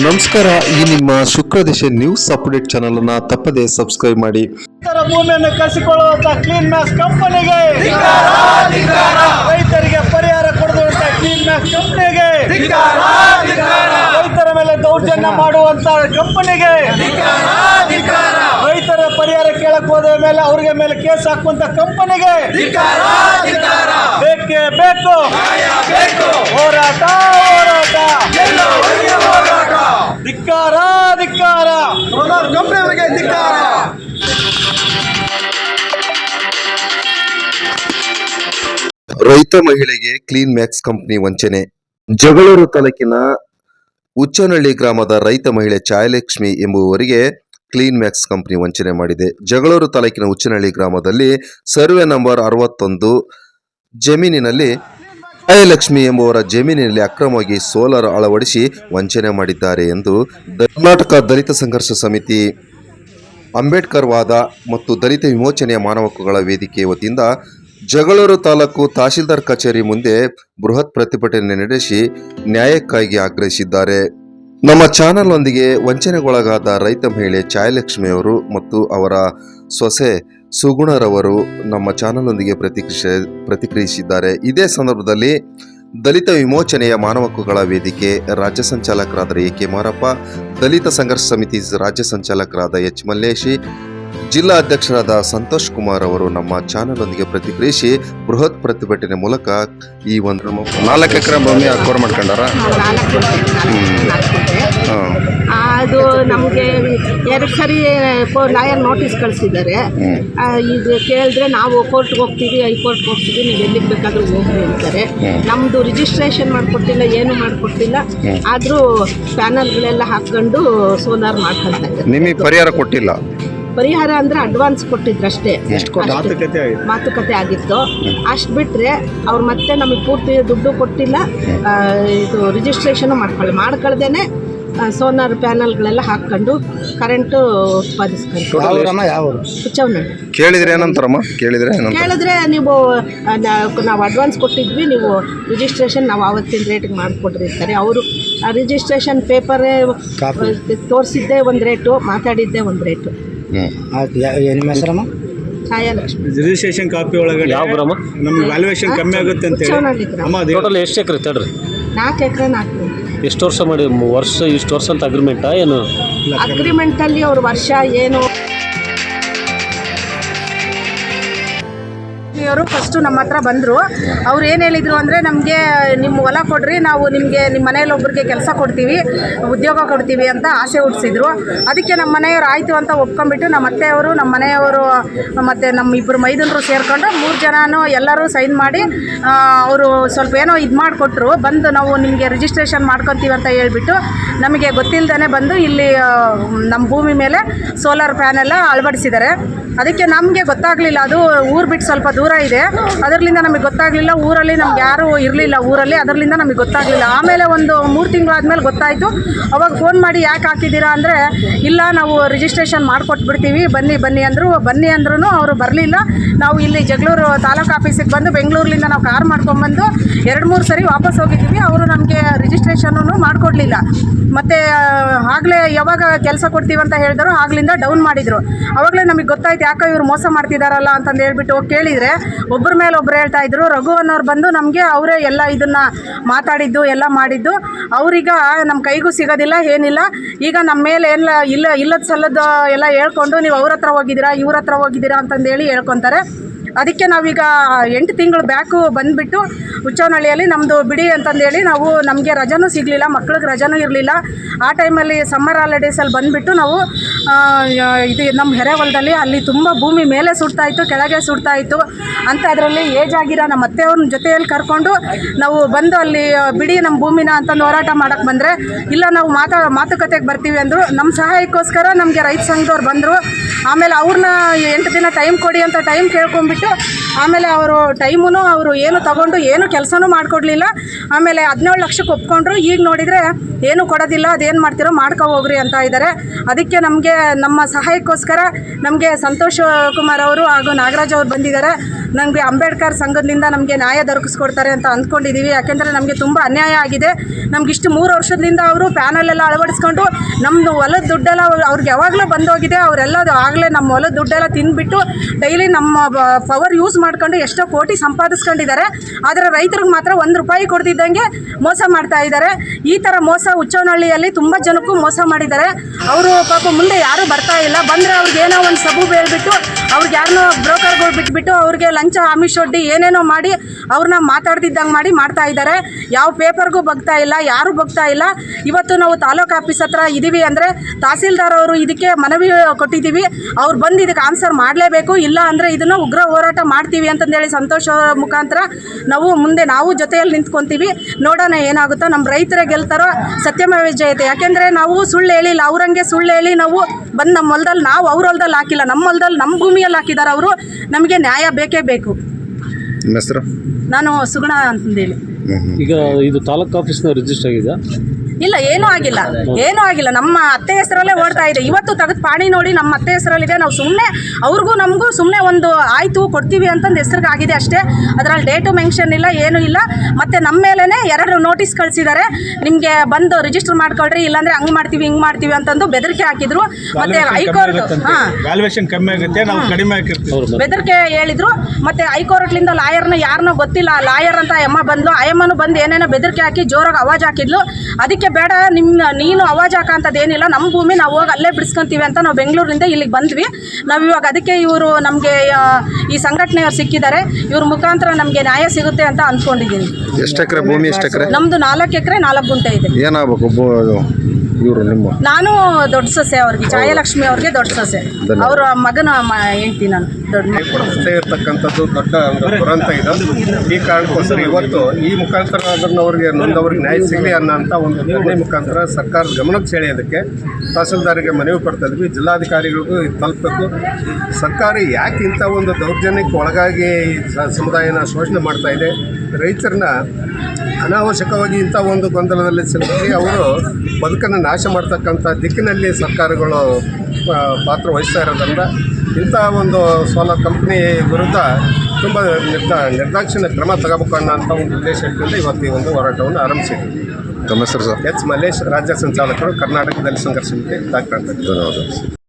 ನಮಸ್ಕಾರ, ಈ ನಿಮ್ಮ ಶುಕ್ರದಿಶೆ ನ್ಯೂಸ್ ಅಪ್ಡೇಟ್ ಚಾನಲ್ ಅನ್ನ ತಪ್ಪದೆ ಸಬ್ಸ್ಕ್ರೈಬ್ ಮಾಡಿ. ಭೂಮಿಯನ್ನು ಕಸಿಕೊಳ್ಳುವಂತ ಕ್ಲೀನ್ ಮ್ಯಾಕ್ಸ್ ಕಂಪನಿಗೆ. ರೈತರಿಗೆ ಪರಿಹಾರ ಕೊಡುವಂತ ಕ್ಲೀನ್ ಮ್ಯಾಕ್ಸ್ ಕಂಪನಿಗೆ. ರೈತರ ಮೇಲೆ ದೌರ್ಜನ್ಯ ಮಾಡುವಂತ ಕಂಪನಿಗೆ. ರೈತರ ಪರಿಹಾರ ಕೇಳಕ್ ಹೋದ ಮೇಲೆ ಅವ್ರಿಗೆ ಮೇಲೆ ಕೇಸ್ ಹಾಕುವಂತ ಕಂಪನಿಗೆ. ಬೇಕೇ ಬೇಕು. ಹೋರಾಟ ಹೋರಾಟ. ಧಿಕ್ಕಾರ ಧಿಕ್ಕಾರ. ಕಂಪನಿಯವರಿಗೆ ಧಿಕ್ಕಾರ. ರೈತ ಮಹಿಳೆಗೆ ಕ್ಲೀನ್ ಮ್ಯಾಕ್ಸ್ ಕಂಪನಿ ವಂಚನೆ. ಜಗಳೂರು ತಾಲೂಕಿನ ಉಚ್ಚನಹಳ್ಳಿ ಗ್ರಾಮದ ರೈತ ಮಹಿಳೆ ಛಾಯಲಕ್ಷ್ಮಿ ಎಂಬುವವರಿಗೆ ಕ್ಲೀನ್ ಮ್ಯಾಕ್ಸ್ ಕಂಪನಿ ವಂಚನೆ ಮಾಡಿದೆ. ಜಗಳೂರು ತಾಲೂಕಿನ ಉಚ್ಚನಹಳ್ಳಿ ಗ್ರಾಮದಲ್ಲಿ ಸರ್ವೆ ನಂಬರ್ ಅರವತ್ತೊಂದು ಜಮೀನಿನಲ್ಲಿ ಛಾಯಲಕ್ಷ್ಮಿ ಎಂಬುವರ ಜಮೀನಿನಲ್ಲಿ ಅಕ್ರಮವಾಗಿ ಸೋಲಾರ್ ಅಳವಡಿಸಿ ವಂಚನೆ ಮಾಡಿದ್ದಾರೆ ಎಂದು ಕರ್ನಾಟಕ ದಲಿತ ಸಂಘರ್ಷ ಸಮಿತಿ, ಅಂಬೇಡ್ಕರ್ ವಾದ ಮತ್ತು ದಲಿತ ವಿಮೋಚನೆಯ ಮಾನವ ಹಕ್ಕುಗಳ ವೇದಿಕೆ ವತಿಯಿಂದ ಜಗಳೂರು ತಾಲೂಕು ತಹಶೀಲ್ದಾರ್ ಕಚೇರಿ ಮುಂದೆ ಬೃಹತ್ ಪ್ರತಿಭಟನೆ ನಡೆಸಿ ನ್ಯಾಯಕ್ಕಾಗಿ ಆಗ್ರಹಿಸಿದ್ದಾರೆ. ನಮ್ಮ ಚಾನೆಲ್ನೊಂದಿಗೆ ವಂಚನೆಗೊಳಗಾದ ರೈತ ಮಹಿಳೆ ಚಾಯಲಕ್ಷ್ಮಿಯವರು ಮತ್ತು ಅವರ ಸೊಸೆ ಸುಗುಣರವರು ನಮ್ಮ ಚಾನಲ್ನೊಂದಿಗೆ ಪ್ರತಿಕ್ರಿಯೆ ಪ್ರತಿಕ್ರಿಯಿಸಿದ್ದಾರೆ. ಇದೇ ಸಂದರ್ಭದಲ್ಲಿ ದಲಿತ ವಿಮೋಚನೆಯ ಮಾನವ ಹಕ್ಕುಗಳ ವೇದಿಕೆ ರಾಜ್ಯ ಸಂಚಾಲಕರಾದ ಎ ಕೆ ಮಾರಪ್ಪ ದಲಿತ ಸಂಘರ್ಷ ಸಮಿತಿ ರಾಜ್ಯ ಸಂಚಾಲಕರಾದ ಎಚ್ ಮಲ್ಲೇಶಿ ಜಿಲ್ಲಾ ಅಧ್ಯಕ್ಷರಾದ ಸಂತೋಷ್ ಕುಮಾರ್ ಅವರು ನಮ್ಮ ಚಾನೆಲ್ನೊಂದಿಗೆ ಪ್ರತಿಕ್ರಿಯಿಸಿ ಬೃಹತ್ ಪ್ರತಿಭಟನೆ ಮೂಲಕ ಈ ಒಂದು ನಾಲ್ಕು ಎಕರೆ ಭೂಮಿ ಅಕ್ವರ್ ಮಾಡ್ಕೊಂಡಾರ? ಅದು ನಮಗೆ ಎರಡು ಸರಿ ಲಾಯರ್ ನೋಟಿಸ್ ಕಳಿಸಿದ್ದಾರೆ. ಇದು ಕೇಳಿದ್ರೆ ನಾವು ಕೋರ್ಟ್ಗೆ ಹೋಗ್ತೀವಿ ಹೈಕೋರ್ಟ್ಗೆ ಹೋಗ್ತೀವಿ ನೀವು ಎಲ್ಲಿಗೆ ಬೇಕಾದರೂ ಹೋಗಿ ಅಂತಾರೆ. ನಮ್ಮದು ರಿಜಿಸ್ಟ್ರೇಷನ್ ಮಾಡಿಕೊಟ್ಟಿಲ್ಲ ಏನು ಮಾಡಿಕೊಟ್ಟಿಲ್ಲ. ಆದರೂ ಪ್ಯಾನಲ್ಗಳೆಲ್ಲ ಹಾಕ್ಕೊಂಡು ಸೋಲಾರ್ ಮಾಡ್ಕೊಳ್ತಾರೆ ಇದ್ದಾರೆ. ನಿಮಗೆ ಪರಿಹಾರ ಕೊಟ್ಟಿಲ್ಲ? ಪರಿಹಾರ ಅಂದ್ರೆ ಅಡ್ವಾನ್ಸ್ ಕೊಟ್ಟಿದ್ರು ಅಷ್ಟೇ. ಮಾತುಕತೆ ಆಗಿತ್ತು. ಅಷ್ಟು ಬಿಟ್ಟರೆ ಅವ್ರು ಮತ್ತೆ ನಮಗೆ ಪೂರ್ತಿ ದುಡ್ಡು ಕೊಟ್ಟಿಲ್ಲ. ಇದು ರಿಜಿಸ್ಟ್ರೇಷನ್ ಮಾಡ್ಕೊಳ್ಳಿ. ಮಾಡ್ಕೊಳ್ದೇನೆ ಸೋಲಾರ್ ಪ್ಯಾನಲ್ಗಳೆಲ್ಲ ಹಾಕ್ಕೊಂಡು ಕರೆಂಟು ಉತ್ಪಾದಿಸ್ಕೊಂಡು. ಹುಚ್ಚವ್ನಹಳ್ಳಿ ಕೇಳಿದ್ರೆ ಏನಂತಾರಮ್ಮ? ಕೇಳಿದ್ರೆ ಏನಂತ? ಕೇಳಿದ್ರೆ ನೀವು ನಾವು ಅಡ್ವಾನ್ಸ್ ಕೊಟ್ಟಿದ್ವಿ ನೀವು ರಿಜಿಸ್ಟ್ರೇಷನ್ ನಾವು ಆವತ್ತಿನ ರೇಟಿಗೆ ಮಾಡಿಕೊಟ್ಟಿರ್ತಾರೆ. ಅಂತಾರೆ ಅವರು ರಿಜಿಸ್ಟ್ರೇಷನ್ ಪೇಪರೇ ತೋರಿಸಿದ್ದೆ ಒಂದು ರೇಟು ಮಾತಾಡಿದ್ದೆ ಒಂದು ರೇಟು ನಿಮ್ಮ ಹೆಸರಮ್ಮ? ರಿಜಿಸ್ಟ್ರೇಷನ್ ಕಾಪಿ ಒಳಗಡೆ ಯಾವ ಗ್ರಾಮ ನಮ್ಗೆ ವ್ಯಾಲ್ಯೂಯೇಷನ್ ಕಮ್ಮಿ ಆಗುತ್ತೆ ಅಂತ ಹೇಳಿ. ಟೋಟಲ್ ಎಷ್ಟು ಎಕರೆ ತಡ್ರಿ? ನಾಲ್ಕು ಎಕರೆ ನಾಲ್ಕು. ಎಷ್ಟು ವರ್ಷ ಮಾಡಿ ವರ್ಷ ಇಷ್ಟು ವರ್ಷ ಅಂತ ಅಗ್ರಿಮೆಂಟಾ ಏನು? ಅಗ್ರಿಮೆಂಟಲ್ಲಿ ಅವ್ರ ವರ್ಷ ಏನು? ಅವರು ಫಸ್ಟು ನಮ್ಮ ಹತ್ರ ಬಂದರು. ಅವ್ರು ಏನು ಹೇಳಿದರು ಅಂದರೆ, ನಮಗೆ ನಿಮ್ಮ ಹೊಲ ಕೊಡ್ರಿ, ನಾವು ನಿಮಗೆ ನಿಮ್ಮ ಮನೆಯಲ್ಲಿ ಒಬ್ಬರಿಗೆ ಕೆಲಸ ಕೊಡ್ತೀವಿ, ಉದ್ಯೋಗ ಕೊಡ್ತೀವಿ ಅಂತ ಆಸೆ ಹುಟ್ಟಿಸಿದ್ರು ಅದಕ್ಕೆ ನಮ್ಮ ಮನೆಯವರು ಆಯಿತು ಅಂತ ಒಪ್ಕೊಂಡ್ಬಿಟ್ಟು ನಮ್ಮ ಅತ್ತೆಯವರು, ನಮ್ಮ ಮನೆಯವರು, ಮತ್ತು ನಮ್ಮ ಇಬ್ಬರು ಮೈದನರು ಸೇರಿಕೊಂಡು ಮೂರು ಜನನೂ ಎಲ್ಲರೂ ಸೈನ್ ಮಾಡಿ ಅವರು ಸ್ವಲ್ಪ ಏನೋ ಇದು ಮಾಡಿಕೊಟ್ರು. ಬಂದು ನಾವು ನಿಮಗೆ ರಿಜಿಸ್ಟ್ರೇಷನ್ ಮಾಡ್ಕೊತೀವಿ ಅಂತ ಹೇಳ್ಬಿಟ್ಟು ನಮಗೆ ಗೊತ್ತಿಲ್ಲದೇ ಬಂದು ಇಲ್ಲಿ ನಮ್ಮ ಭೂಮಿ ಮೇಲೆ ಸೋಲಾರ್ ಪ್ಯಾನೆಲ್ಲ ಅಳವಡಿಸಿದ್ದಾರೆ. ಅದಕ್ಕೆ ನಮಗೆ ಗೊತ್ತಾಗಲಿಲ್ಲ. ಅದು ಊರು ಬಿಟ್ಟು ಸ್ವಲ್ಪ ದೂರ ಇದೆ. ಅದರಿಂದ ನಮಗೆ ಗೊತ್ತಾಗಲಿಲ್ಲ. ಊರಲ್ಲಿ ನಮ್ಗೆ ಯಾರೂ ಇರಲಿಲ್ಲ ಊರಲ್ಲಿ. ಅದರಿಂದ ನಮಗೆ ಗೊತ್ತಾಗಲಿಲ್ಲ. ಆಮೇಲೆ ಒಂದು ಮೂರು ತಿಂಗಳಾದ್ಮೇಲೆ ಗೊತ್ತಾಯಿತು. ಅವಾಗ ಫೋನ್ ಮಾಡಿ ಯಾಕೆ ಹಾಕಿದ್ದೀರಾ ಅಂದರೆ, ಇಲ್ಲ, ನಾವು ರಿಜಿಸ್ಟ್ರೇಷನ್ ಮಾಡಿಕೊಟ್ಬಿಡ್ತೀವಿ. ಬನ್ನಿ ಬನ್ನಿ ಅಂದರು. ಬನ್ನಿ ಅಂದ್ರೂ ಅವರು ಬರಲಿಲ್ಲ. ನಾವು ಇಲ್ಲಿ ಜಗಳೂರು ತಾಲೂಕು ಆಫೀಸಿಗೆ ಬಂದು ಬೆಂಗಳೂರಿಂದ ನಾವು ಕಾರ್ ಮಾಡ್ಕೊಂಡ್ಬಂದು ಎರಡು ಮೂರು ಸರಿ ವಾಪಸ್ ಹೋಗಿದ್ದೀವಿ. ಅವರು ನಮಗೆ ರಿಜಿಸ್ಟ್ರೇಷನೂ ಮಾಡಿಕೊಡ್ಲಿಲ್ಲ. ಮತ್ತು ಆಗಲೇ ಯಾವಾಗ ಕೆಲಸ ಕೊಡ್ತೀವಿ ಅಂತ ಹೇಳಿದ್ರು ಆಗ್ಲಿಂದ ಡೌನ್ ಮಾಡಿದರು. ಅವಾಗಲೇ ನಮಗೆ ಗೊತ್ತಾಯ್ತು, ಯಾಕೋ ಇವರು ಮೋಸ ಮಾಡ್ತಿದ್ದಾರಲ್ಲ ಅಂತಂದು ಹೇಳ್ಬಿಟ್ಟು ಕೇಳಿದರೆ ಒಬ್ಬರ ಮೇಲೆ ಒಬ್ರು ಹೇಳ್ತಾ ಇದ್ರು. ರಘು ಅನ್ನೋರು ಬಂದು ನಮಗೆ ಅವರೇ ಎಲ್ಲ ಇದನ್ನು ಮಾತಾಡಿದ್ದು, ಎಲ್ಲ ಮಾಡಿದ್ದು. ಅವ್ರೀಗ ನಮ್ಮ ಕೈಗೂ ಸಿಗೋದಿಲ್ಲ, ಏನಿಲ್ಲ. ಈಗ ನಮ್ಮ ಮೇಲೆ ಎಲ್ಲ ಇಲ್ಲ, ಇಲ್ಲದ ಸಲ್ಲದ ಎಲ್ಲ ಹೇಳ್ಕೊಂಡು ನೀವು ಅವ್ರ ಹತ್ರ ಹೋಗಿದ್ದೀರಾ, ಇವ್ರ ಹತ್ರ ಹೋಗಿದ್ದೀರಾ ಅಂತಂದೇಳಿ ಹೇಳ್ಕೊತಾರೆ. ಅದಕ್ಕೆ ನಾವೀಗ ಎಂಟು ತಿಂಗಳು ಬ್ಯಾಕು ಬಂದುಬಿಟ್ಟು ಹುಚ್ಚವನಹಳ್ಳಿಯಲ್ಲಿ ನಮ್ಮದು ಬಿಡಿ ಅಂತಂದೇಳಿ ನಾವು ನಮಗೆ ರಜಾನೂ ಸಿಗಲಿಲ್ಲ, ಮಕ್ಳಿಗೆ ರಜಾನೂ ಇರಲಿಲ್ಲ. ಆ ಟೈಮಲ್ಲಿ ಸಮ್ಮರ್ ಹಾಲಿಡೇಸಲ್ಲಿ ಬಂದುಬಿಟ್ಟು ನಾವು ಇದು ನಮ್ಮ ಹೆರೆ ಹೊಲದಲ್ಲಿ ಅಲ್ಲಿ ತುಂಬ ಭೂಮಿ ಮೇಲೆ ಸುಡ್ತಾ ಇತ್ತು, ಕೆಳಗೆ ಸುಡ್ತಾ ಇತ್ತು. ಅಂತ ಅದರಲ್ಲಿ ಏಜ್ ಆಗಿರೋ ನಮ್ಮ ಅತ್ತೆಯವ್ರನ್ನ ಜೊತೆಯಲ್ಲಿ ಕರ್ಕೊಂಡು ನಾವು ಬಂದು ಅಲ್ಲಿ ಬಿಡಿ ನಮ್ಮ ಭೂಮಿನ ಅಂತಂದು ಹೋರಾಟ ಮಾಡೋಕ್ಕೆ ಬಂದರೆ, ಇಲ್ಲ ನಾವು ಮಾತಾ, ಮಾತುಕತೆಗೆ ಬರ್ತೀವಿ ಅಂದರು. ನಮ್ಮ ಸಹಾಯಕ್ಕೋಸ್ಕರ ನಮಗೆ ರೈತ ಸಂಘದವ್ರು ಬಂದರು. ಆಮೇಲೆ ಅವ್ರನ್ನ ಎಂಟು ದಿನ ಟೈಮ್ ಕೊಡಿ ಅಂತ ಟೈಮ್ ಕೇಳ್ಕೊಂಡ್ಬಿಟ್ಟು ಆಮೇಲೆ ಅವರು ಟೈಮೂ ಅವರು ಏನು ತಗೊಂಡು ಏನು ಕೆಲಸನೂ ಮಾಡಿಕೊಡ್ಲಿಲ್ಲ. ಆಮೇಲೆ ಹದಿನೇಳು ಲಕ್ಷಕ್ಕೆ ಒಪ್ಕೊಂಡ್ರು. ಈಗ ನೋಡಿದರೆ ಏನು ಕೊಡೋದಿಲ್ಲ, ಅದೇನು ಮಾಡ್ತೀರೋ ಮಾಡ್ಕೊ ಹೋಗ್ರಿ ಅಂತ ಇದ್ದಾರೆ ಅದಕ್ಕೆ ನಮಗೆ ನಮ್ಮ ಸಹಾಯಕ್ಕೋಸ್ಕರ ನಮಗೆ ಸಂತೋಷ್ ಕುಮಾರ್ ಅವರು ಹಾಗೂ ನಾಗರಾಜ್ ಅವರು ಬಂದಿದ್ದಾರೆ. ನಮಗೆ ಅಂಬೇಡ್ಕರ್ ಸಂಘದಿಂದ ನಮಗೆ ನ್ಯಾಯ ದೊರಕಿಸ್ಕೊಡ್ತಾರೆ ಅಂತ ಅಂದ್ಕೊಂಡಿದ್ದೀವಿ ಯಾಕೆಂದರೆ ನಮಗೆ ತುಂಬ ಅನ್ಯಾಯ ಆಗಿದೆ. ನಮ್ಗೆ ಇಷ್ಟು ಮೂರು ವರ್ಷದಿಂದ ಅವರು ಪ್ಯಾನಲೆಲ್ಲ ಅಳವಡಿಸ್ಕೊಂಡು ನಮ್ಮದು ಹೊಲದ ದುಡ್ಡೆಲ್ಲ ಅವ್ರ್- ಅವ್ರಿಗೆ ಯಾವಾಗಲೂ ಬಂದೋಗಿದೆ. ಅವರೆಲ್ಲ ಆಗಲೇ ನಮ್ಮ ಹೊಲದ ದುಡ್ಡೆಲ್ಲ ತಿಂದುಬಿಟ್ಟು ಡೈಲಿ ನಮ್ಮ ಪವರ್ ಯೂಸ್ ಮಾಡ್ಕೊಂಡು ಎಷ್ಟೋ ಕೋಟಿ ಸಂಪಾದಿಸ್ಕೊಂಡಿದ್ದಾರೆ. ಆದರೆ ರೈತರಿಗೆ ಮಾತ್ರ ಒಂದು ರೂಪಾಯಿ ಕೊಡ್ತಿದ್ದಂಗೆ ಮೋಸ ಮಾಡ್ತಾ ಇದ್ದಾರೆ. ಈ ಥರ ಮೋಸ ಹುಚ್ಚವನಹಳ್ಳಿಯಲ್ಲಿ ತುಂಬ ಜನಕ್ಕೂ ಮೋಸ ಮಾಡಿದ್ದಾರೆ. ಅವರು ಪಾಪ ಮುಂದೆ ಯಾರೂ ಬರ್ತಾ ಇಲ್ಲ. ಬಂದರೆ ಅವ್ರಿಗೆ ಏನೋ ಒಂದು ಸಬು ಹೇಳ್ಬಿಟ್ಟು ಅವ್ರಿಗೆ ಯಾರನ್ನೋ ಬ್ರೋಕರ್ಗಳು ಬಿಟ್ಬಿಟ್ಟು ಅವ್ರಿಗೆ ಲಂಚ ಆಮಿಷೊಡ್ಡಿ ಏನೇನೋ ಮಾಡಿ ಅವ್ರನ್ನ ಮಾತಾಡ್ತಿದ್ದಂಗೆ ಮಾಡಿ ಮಾಡ್ತಾ ಇದ್ದಾರೆ. ಯಾವ ಪೇಪರ್ಗೂ ಬಗ್ತಾ ಇಲ್ಲ, ಯಾರೂ ಬಗ್ತಾ ಇಲ್ಲ. ಇವತ್ತು ನಾವು ತಾಲೂಕು ಆಫೀಸ್ ಹತ್ರ ಇದ್ದೀವಿ ಅಂದರೆ ತಹಸೀಲ್ದಾರ್ ಅವರು ಇದಕ್ಕೆ ಮನವಿ ಕೊಟ್ಟಿದ್ದೀವಿ ಅವ್ರು ಬಂದು ಇದಕ್ಕೆ ಆನ್ಸರ್ ಮಾಡಲೇಬೇಕು. ಇಲ್ಲ ಅಂದರೆ ಇದನ್ನು ಉಗ್ರ ಹೋರಾಟ ಮಾಡ್ತೀವಿ ಅಂತಂದೇಳಿ ಸಂತೋಷ ಮುಖಾಂತರ ನಾವು ಮುಂದೆ ನಾವು ಜೊತೆಯಲ್ಲಿ ನಿಂತ್ಕೊತೀವಿ. ನೋಡೋಣ ಏನಾಗುತ್ತೋ. ನಮ್ಮ ರೈತರೇ ಗೆಲ್ತಾರೋ ಸತ್ಯಮೇವ ವಿಜಯತೆ. ಯಾಕೆಂದರೆ ನಾವು ಸುಳ್ಳು ಹೇಳಿಲ್ಲ. ಅವ್ರಂಗೆ ಸುಳ್ಳು ಹೇಳಿ ನಾವು ಬಂದು ನಮ್ಮ ಹೊಲದಲ್ಲಿ ನಾವು ಅವ್ರ ಹೊಲದಲ್ಲಿ ಹಾಕಿಲ್ಲ. ನಮ್ಮ ಹೊಲದಲ್ಲಿ ನಮ್ಮ ಭೂಮಿಯಲ್ಲಿ ಹಾಕಿದ್ದಾರೆ ಅವರು. ನಮಗೆ ನ್ಯಾಯ ಬೇಕೇ ಬೇಕು ನಿಮ್ಮ ಹೆಸರು? ನಾನು ಸುಗುಣ ಅಂತಂದೇಳಿ. ಈಗ ಇದು ತಾಲೂಕು ಆಫೀಸ್ನ ರಿಜಿಸ್ಟರ್ ಆಗಿದೆ. ಇಲ್ಲ ಏನೂ ಆಗಿಲ್ಲ. ಏನೂ ಆಗಿಲ್ಲ. ನಮ್ಮ ಅತ್ತೆ ಹೆಸರಲ್ಲೇ ಓಡ್ತಾ ಇದೆ. ಇವತ್ತು ತೆಗೆದು ಪಾಣಿ ನೋಡಿ ನಮ್ಮ ಅತ್ತೆ ಹೆಸರಲ್ಲಿದೆ. ನಾವು ಸುಮ್ಮನೆ ಅವ್ರಿಗೂ ನಮಗೂ ಸುಮ್ಮನೆ ಒಂದು ಆಯಿತು ಕೊಡ್ತೀವಿ ಅಂತಂದು ಹೆಸ್ರಿಗೆ ಆಗಿದೆ ಅಷ್ಟೇ. ಅದರಲ್ಲಿ ಡೇಟು ಮೆನ್ಷನ್ ಇಲ್ಲ ಏನೂ ಇಲ್ಲ. ಮತ್ತು ನಮ್ಮ ಮೇಲೇ ಎರಡು ನೋಟಿಸ್ ಕಳಿಸಿದ್ದಾರೆ. ನಿಮಗೆ ಬಂದು ರಿಜಿಸ್ಟರ್ ಮಾಡ್ಕೊಳ್ರಿ ಇಲ್ಲಾಂದರೆ ಹಂಗೆ ಮಾಡ್ತೀವಿ ಹಿಂಗೆ ಮಾಡ್ತೀವಿ ಅಂತಂದು ಬೆದರಿಕೆ ಹಾಕಿದ್ರು. ಮತ್ತು ಹೈಕೋರ್ಟ್ ಹಾಂ. ವ್ಯಾಲ್ಯೂಯೇಷನ್ ಕಮ್ಮಿ ಆಗುತ್ತೆ. ನಾವು ಕಡಿಮೆ ಹಾಕಿರ್ತೀವಿ. ಬೆದರಿಕೆ ಹೇಳಿದ್ರು. ಮತ್ತು ಹೈಕೋರ್ಟ್ಲಿಂದ ಲಾಯರ್ನ ಯಾರನ್ನೋ ಗೊತ್ತಿಲ್ಲ. ಲಾಯರ್ ಅಂತ ಅಮ್ಮ ಬಂದ್ಲು. ಅಯ್ಯಮ್ಮನು ಬಂದು ಏನೇನೋ ಬೆದರಿಕೆ ಹಾಕಿ ಜೋರಾಗಿ ಅವಾಜ್ ಹಾಕಿದ್ಲು. ಅದಕ್ಕೆ ಬೇಡ ನಿಮ್ಮ ನೀನು ಅವಾಜ್ ಹಾಕಂಥದ್ದು ಏನಿಲ್ಲ. ನಮ್ಮ ಭೂಮಿ ನಾವು ಹೋಗಿ ಅಲ್ಲೇ ಬಿಡಿಸ್ಕೊಂತೀವಿ ಅಂತ ನಾವು ಬೆಂಗಳೂರಿಂದ ಇಲ್ಲಿಗೆ ಬಂದ್ವಿ. ನಾವು ಇವಾಗ ಅದಕ್ಕೆ ಇವರು ನಮಗೆ ಈ ಸಂಘಟನೆಯವ್ರು ಸಿಕ್ಕಿದ್ದಾರೆ. ಇವ್ರ ಮುಖಾಂತರ ನಮಗೆ ನ್ಯಾಯ ಸಿಗುತ್ತೆ ಅಂತ ಅಂದ್ಕೊಂಡಿದ್ದೀನಿ ಎಷ್ಟು ಎಕರೆ ಭೂಮಿ ಎಷ್ಟು ಎಕರೆ? ನಮ್ಮದು ನಾಲ್ಕು ಎಕರೆ ನಾಲ್ಕು ಗುಂಟೆ ಇದೆ. ಏನಾಗಬೇಕು ಇವರು ನಿಮ್ಮ? ನಾನು ದೊಡ್ಡ ಸೊಸೆ ಅವ್ರಿಗೆ ಛಾಯಾಲಕ್ಷ್ಮಿ ಅವ್ರಿಗೆ ದೊಡ್ಡ ಸೊಸೆ. ಧನ್ಯವಾದ. ಅವರ ಮಗನ ಮ ಹೇಳ್ತೀನಿ ನಾನು ದೊಡ್ಡ ಮಗ. ಇರತಕ್ಕಂಥದ್ದು ದೊಡ್ಡ ಒಂದು ದುರಂತ ಇದು. ಈ ಕಾರಣಕ್ಕೋಸ್ಕರ ಇವತ್ತು ಈ ಮುಖಾಂತರ ಅದನ್ನು ಅವರಿಗೆ ನೊಂದವರಿಗೆ ನ್ಯಾಯ ಸಿಗಲಿ ಅನ್ನೋಂಥ ಒಂದು ನಿರ್ಣಯ ಮುಖಾಂತರ ಸರ್ಕಾರದ ಗಮನಕ್ಕೆ ಸೆಳೆಯೋದಕ್ಕೆ ತಹಸೀಲ್ದಾರಿಗೆ ಮನವಿ ಕೊಡ್ತಾ ಇದ್ವಿ. ಜಿಲ್ಲಾಧಿಕಾರಿಗಳಿಗೂ ಇದು ತಲುಪಬೇಕು. ಸರ್ಕಾರ ಯಾಕೆ ಇಂಥ ಒಂದು ದೌರ್ಜನ್ಯಕ್ಕೆ ಒಳಗಾಗಿ ಈ ಸ- ಸಮುದಾಯನ ಶೋಷಣೆ ಮಾಡ್ತಾ ಇದೆ? ರೈತರನ್ನ ಅನಾವಶ್ಯಕವಾಗಿ ಇಂಥ ಒಂದು ಗೊಂದಲದಲ್ಲಿ ಸಿಲುಕಿ ಅವರು ಬದುಕನ್ನು ನಾಶ ಮಾಡ್ತಕ್ಕಂಥ ದಿಕ್ಕಿನಲ್ಲಿ ಸರ್ಕಾರಗಳು ಪಾತ್ರ ವಹಿಸ್ತಾ ಇರೋದ್ರಿಂದ ಇಂಥ ಒಂದು ಸೋಲಾರ್ ಕಂಪ್ನಿ ವಿರುದ್ಧ ತುಂಬ ನಿರ್ದ ನಿರ್ದಾಕ್ಷಿಣ್ಯ ಕ್ರಮ ತಗೋಬೇಕು ಅನ್ನೋಂಥ ಒಂದು ಉದ್ದೇಶ ಇಟ್ಕೊಂಡು ಇವತ್ತು ಈ ಒಂದು ಹೋರಾಟವನ್ನು ಆರಂಭಿಸಿದ್ದೀವಿ ನಮಸ್ಕಾರ ಸರ್? ಎಚ್ ಮಲ್ಲೇಶ್ ರಾಜ್ಯ ಸಂಚಾಲಕರು ಕರ್ನಾಟಕದಲ್ಲಿ ಸಂಘರ್ಷ ಸಮಿತಿ ಡಾಕ್ಟರ್ ಅಂತ ಧನ್ಯವಾದ